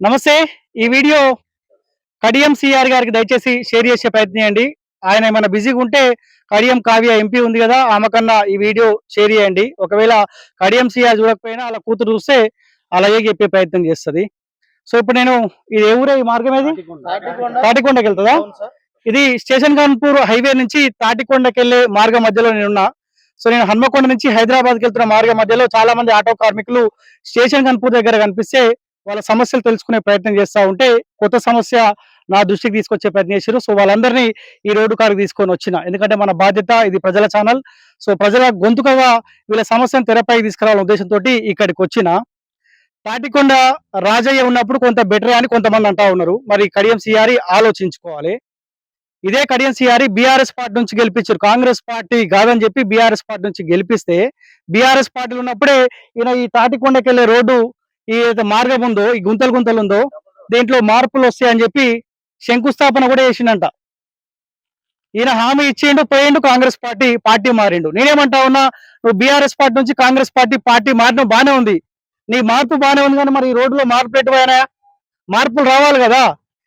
నమస్తే ఈ video Kadiyam CR గారికి దయచేసి షేర్ చేసే ప్రయత్నం చేయండి. ఆయన ఏమైనా బిజీగా ఉంటే కడియం కావ్య ఎంపీ ఉంది కదా ఆమె కన్నా ఈ వీడియో షేర్ చేయండి. ఒకవేళ కడియం సిఆర్ చూడకపోయినా అలా కూతురు చూస్తే అలాగే చెప్పే ప్రయత్నం చేస్తుంది. సో ఇప్పుడు నేను ఇది ఏ ఊరే ఈ మార్గం ఏది? తాటికొండకి వెళ్తుందా? ఇది స్టేషన్ కాన్పూర్ హైవే నుంచి తాటికొండకి వెళ్ళే మార్గం మధ్యలో నేను ఉన్నా. సో నేను హన్మకొండ నుంచి హైదరాబాద్కి వెళ్తున్న మార్గం మధ్యలో చాలా మంది ఆటో కార్మికులు స్టేషన్ కాన్పూర్ దగ్గర కనిపిస్తే వాళ్ళ సమస్యలు తెలుసుకునే ప్రయత్నం చేస్తా ఉంటే కొత్త సమస్య నా దృష్టికి తీసుకొచ్చే ప్రయత్నం చేశారు సో వాళ్ళందరినీ ఈ రోడ్డు కాడికి తీసుకొని వచ్చిన. ఎందుకంటే మన బాధ్యత ఇది ప్రజల ఛానల్. సో ప్రజల గొంతుకగా వీళ్ళ సమస్యను తెరపైకి తీసుకురావాలనే ఉద్దేశంతో ఇక్కడికి వచ్చిన. తాటికొండ రాజయ్య ఉన్నప్పుడు కొంత బెటర్ అని కొంతమంది అంటా ఉన్నారు. మరి కడియం సిఆరి ఆలోచించుకోవాలి. ఇదే కడియం సిఆరి బీఆర్ఎస్ పార్టీ నుంచి గెలిపించారు. కాంగ్రెస్ పార్టీ కాదని చెప్పి బీఆర్ఎస్ పార్టీ నుంచి గెలిపిస్తే బీఆర్ఎస్ పార్టీలు ఉన్నప్పుడే ఈయన ఈ తాటికొండకి వెళ్ళే రోడ్డు ఈ మార్గం ఉందో ఈ గుంతలు గుంతలు ఉందో దీంట్లో మార్పులు వస్తాయని చెప్పి శంకుస్థాపన కూడా చేసిండంట. ఈయన హామీ ఇచ్చిండు పోయిండు కాంగ్రెస్ పార్టీ పార్టీ మారిండు. నేనేమంటా ఉన్నా నువ్వు బీఆర్ఎస్ పార్టీ నుంచి కాంగ్రెస్ పార్టీ పార్టీ మారడం బానే ఉంది. నీ మార్పు బానే ఉంది కానీ మరి ఈ రోడ్డులో మార్పు ఎటువైనా మార్పులు రావాలి కదా.